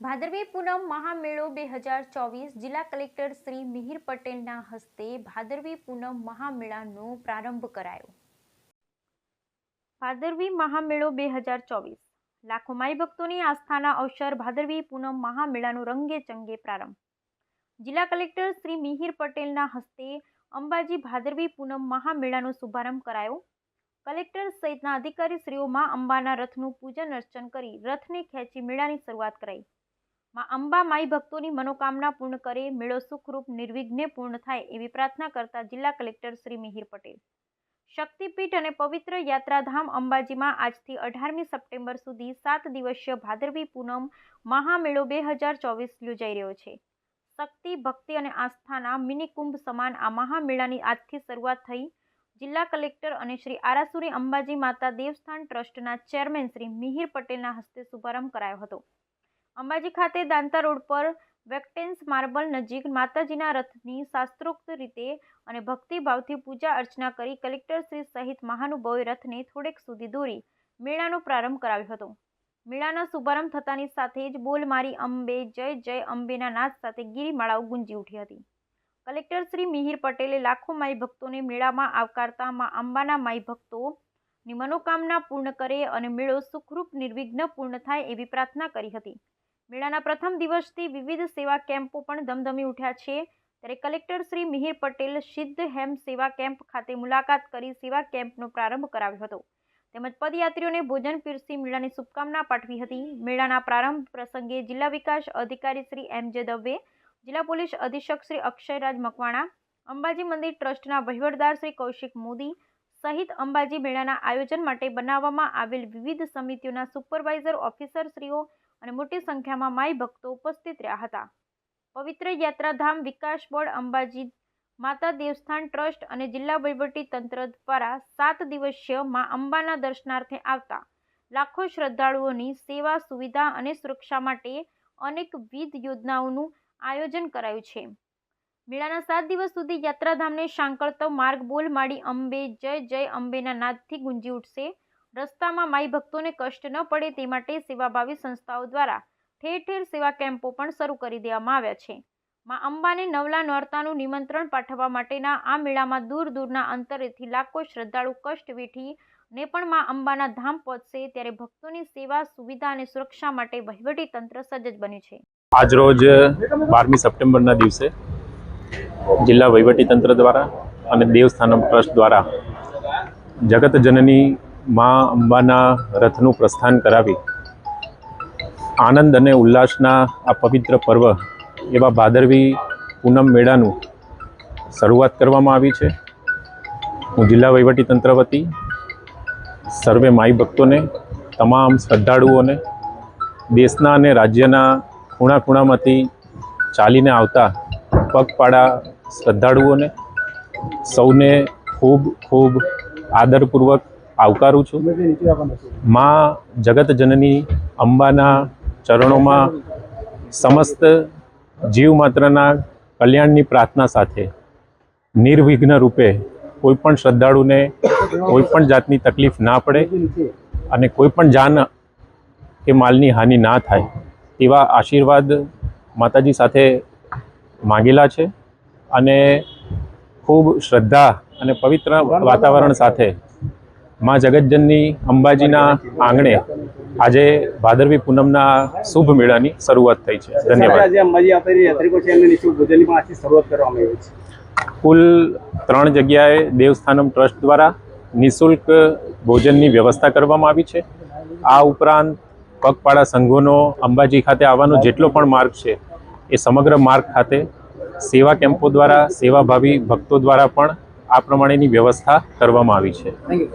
ભાદરવી પૂનમ મહામેળો બે હજાર ચોવીસ જિલ્લા કલેક્ટર શ્રી મિહિર પટેલના હસ્તે ભાદરવી પૂનમ મહામેળાનો પ્રારંભ કરાયો. ભાદરવી મહામેળો બે હજાર ચોવીસ. લાખો માઈ ભક્તોની આસ્થાના અવસર ભાદરવી પૂનમ મહામેળાનો રંગે ચંગે પ્રારંભ. જિલ્લા કલેક્ટર શ્રી મિહિર પટેલના હસ્તે અંબાજી ભાદરવી પૂનમ મહામેળાનો શુભારંભ કરાયો. કલેક્ટર સહિતના અધિકારીશ્રીઓમાં અંબાના રથનું પૂજન અર્ચન કરી રથને ખેંચી મેળાની શરૂઆત કરાઈ. માં અંબા માઈ ભક્તોની મનોકામના પૂર્ણ કરે, મેળો સુખરૂપ, નિર્વિઘ્ને પૂર્ણ થાય એવી પ્રાર્થના કરતા જિલ્લા કલેક્ટર શ્રી મિહિર પટેલ. શક્તિપીઠ અને પવિત્ર યાત્રાધામ અંબાજીમાં આજથી અઢારમી સપ્ટેમ્બર સુધી સાત દિવસીય ભાદરવી પૂનમ મહામેળો બે હજાર ચોવીસ યોજાઈ રહ્યો છે. શક્તિ, ભક્તિ અને આસ્થાના મિની કુંભ સમાન આ મહામેળાની આજથી શરૂઆત થઈ. જિલ્લા કલેક્ટર અને શ્રી આરાસુરી અંબાજી માતા દેવસ્થાન ટ્રસ્ટના ચેરમેન શ્રી મિહિર પટેલના હસ્તે શુભારંભ કરાયો હતો. અંબાજી ખાતે દાંતા રોડ પર વેક્ટેન્સ માર્બલ નજીક માતાજીના રથની શાસ્ત્રોક્ત રીતે અને ભક્તિભાવથી પૂજા અર્ચના કરી કલેક્ટર શ્રી સહિત મહાનુભાવોએ રથને થોડેક સુધી દોરી. મેળાનો પ્રારંભ કરાવ્યો હતો. મેળાના શુભારંભ થતાની સાથે જ બોલ મારી અંબે, જય જય અંબેના નાદ સાથે ગિરિમાળાઓ ગુંજી ઉઠી હતી. કલેક્ટર શ્રી મિહિર પટેલે લાખો માઈ ભક્તોને મેળામાં આવકારતા મા અંબાના માઈ ભક્તોની મનોકામના પૂર્ણ કરે અને મેળો સુખરૂપ, નિર્વિઘ્ન પૂર્ણ થાય એવી પ્રાર્થના કરી હતી. મેળાના પ્રથમ દિવસથી વિવિધ સેવા કેમ્પો પણ ધમધમી ઉઠ્યા છે. ત્યારે કલેક્ટર શ્રી મિહિર પટેલ સિદ્ધ હેમ સેવા કેમ્પ ખાતે મુલાકાત કરી સેવા કેમ્પનો પ્રારંભ કરાવ્યો હતો. તેમજ પદયાત્રીઓને ભોજન પીરસી મેળાની શુભકામના પાઠવી હતી. મેળાના પ્રારંભ પ્રસંગે જિલ્લા વિકાસ અધિકારી શ્રી એમ જે દવે, જિલ્લા પોલીસ અધિક્ષક શ્રી અક્ષયરાજ મકવાણા, અંબાજી મંદિર ટ્રસ્ટના વહીવટદાર શ્રી કૌશિક મોદી સહિત અંબાજી મેળાના આયોજન માટે બનાવવામાં આવેલ વિવિધ સમિતિઓના સુપરવાઇઝર ઓફિસરશ્રીઓ અને મોટી સંખ્યામાં માઈ ભક્તો ઉપસ્થિત રહ્યા હતા. પવિત્ર યાત્રાધામ વિકાસ બોર્ડ, અંબાજી માતા દેવસ્થાન ટ્રસ્ટ અને જિલ્લા વહીવટી તંત્ર દ્વારા સાત દિવસીયમાં અંબાના દર્શનાર્થે આવતા લાખો શ્રદ્ધાળુઓની સેવા, સુવિધા અને સુરક્ષા માટે અનેકવિધ યોજનાઓનું આયોજન કરાયું છે. મેળાના સાત દિવસ સુધી યાત્રાધામને સાંકળતો માર્ગ બોલ માડી અંબે જય જય અંબેના નાદથી ગુંજી ઉઠશે. રસ્તામાં માઈ ભક્તોને કષ્ટ ન પડે તે માટે સેવાભાવી સંસ્થાઓ દ્વારા ઠેર ઠેર સેવા કેમ્પો પણ શરૂ કરી દેવામાં આવ્યા છે. માં અંબાને નવલા નોરતાનું નિમંત્રણ પાઠવવા માટેના આ મેળામાં દૂર દૂરના અંતરેથી લાખો શ્રદ્ધાળુ કષ્ટ વેઠી ને પણ માં અંબાના ધામ પહોંચશે ત્યારે ભક્તોની સેવા, સુવિધા અને સુરક્ષા માટે વહીવટી તંત્ર સજ્જ બન્યું છે. આજરોજ બારમી સપ્ટેમ્બરના દિવસે જિલ્લા વહીવટીતંત્ર દ્વારા અને દેવસ્થાનમ ટ્રસ્ટ દ્વારા જગત જનની મા અંબાના રથનું પ્રસ્થાન કરાવી આનંદ અને ઉલ્લાસના આ પવિત્ર પર્વ એવા ભાદરવી પૂનમ મેળાનું શરૂઆત કરવામાં આવી છે. હું જિલ્લા વહીવટીતંત્ર વતી સર્વે માઈ ભક્તોને, તમામ શ્રદ્ધાળુઓને, દેશના અને રાજ્યના ખૂણા ખૂણામાંથી ચાલીને આવતા પગપાળા શ્રદ્ધાળુઓને સૌને ખૂબ ખૂબ આદરપૂર્વક આવકારું છું. માં જગત જનની અંબાના ચરણોમાં સમસ્ત જીવ માત્રના કલ્યાણની પ્રાર્થના સાથે નિર્વિઘ્ન રૂપે કોઈ પણ શ્રદ્ધાળુને કોઈ પણ જાતની તકલીફ ના પડે અને કોઈ પણ જાન કે માલની હાનિ ના થાય તેવા આશીર્વાદ માતાજી સાથે માંગેલા છે અને ખૂબ શ્રદ્ધા અને પવિત્ર વાતાવરણ સાથે માં જગતજનની અંબાજીના આંગણે આજે ભાદરવી પૂનમના શુભ મેળાની શરૂઆત થઈ છે. ધન્યવાદ. આજે અંબાજી આવતા જે યાત્રિકો છે એમને નિઃશુલ્ક ભોજનની પણ આજથી શરૂઆત કરવામાં આવી છે. કુલ ત્રણ જગ્યાએ દેવસ્થાનમ ટ્રસ્ટ દ્વારા નિઃશુલ્ક ભોજનની વ્યવસ્થા કરવામાં આવી છે. આ ઉપરાંત પગપાળા સંઘોનો અંબાજી ખાતે આવવાનો જેટલો પણ માર્ગ છે એ સમગ્ર માર્ગ ખાતે સેવા કેમ્પો દ્વારા સેવાભાવી ભક્તો દ્વારા પણ આ પ્રમાણેની વ્યવસ્થા કરવામાં આવી છે. Thank you